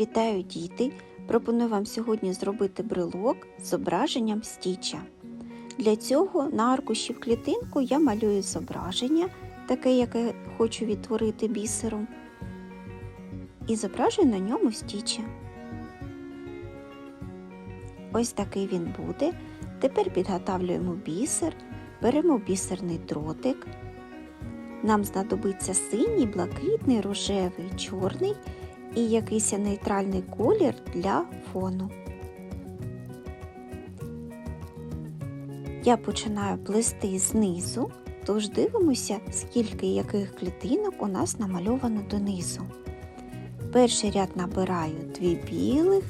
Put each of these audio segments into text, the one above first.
Вітаю діти! Пропоную вам сьогодні зробити брелок з зображенням стіча. Для цього на аркуші в клітинку я малюю зображення, таке, яке хочу відтворити бісером, і зображую на ньому стіча. Ось такий він буде. Тепер підготавлюємо бісер, беремо бісерний дротик. Нам знадобиться синій, блакитний, рожевий, чорний і якийсь нейтральний колір для фону. Я починаю плести знизу, тож дивимося, скільки яких клітинок у нас намальовано донизу. Перший ряд набираю дві білих,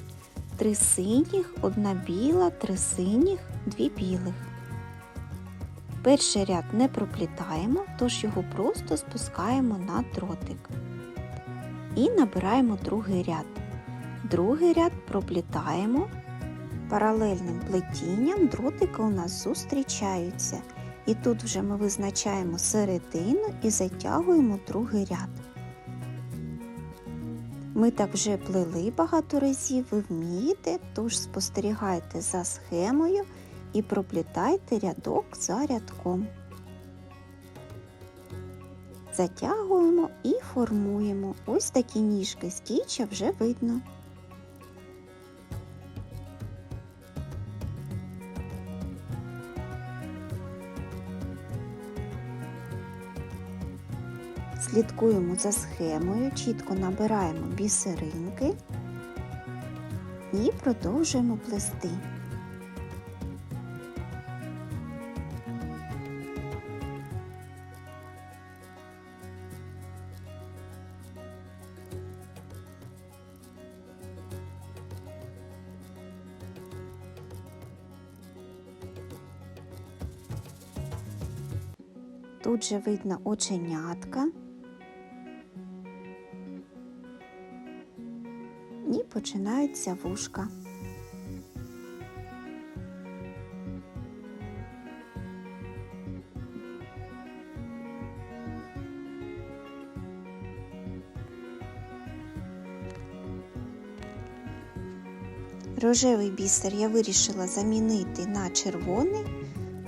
три синіх, одна біла, три синіх, дві білих. Перший ряд не проплітаємо, тож його просто спускаємо на дротик. І набираємо другий ряд. Другий ряд проплітаємо. Паралельним плетінням дротики у нас зустрічаються. І тут вже ми визначаємо середину і затягуємо другий ряд. Ми так вже плели багато разів, ви вмієте, тож спостерігайте за схемою і проплітайте рядок за рядком. Затягуємо і формуємо. Ось такі ніжки стіча вже видно. Слідкуємо за схемою, чітко набираємо бісеринки і продовжуємо плести. Тут же видно оченятка. І починаються вушка. Рожевий бісер я вирішила замінити на червоний,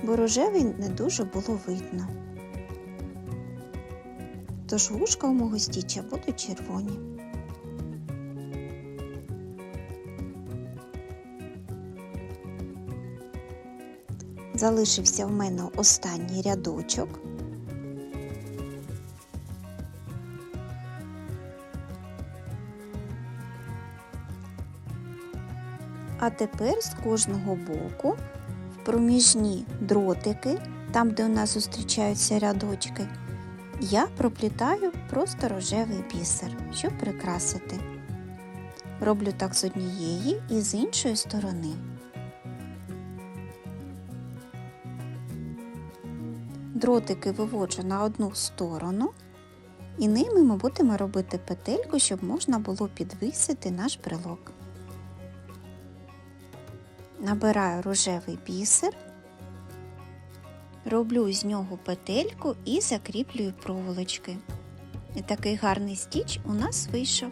бо рожевий не дуже було видно. Тож вушка у мого стіча будуть червоні. Залишився в мене останній рядочок. А тепер з кожного боку в проміжні дротики, там де у нас зустрічаються рядочки, я проплітаю просто рожевий бісер, щоб прикрасити. Роблю так з однієї і з іншої сторони. Дротики виводжу на одну сторону, і ними ми будемо робити петельку, щоб можна було підвисити наш брелок. Набираю рожевий бісер, роблю з нього петельку і закріплюю проволочки. Такий гарний стіч у нас вийшов.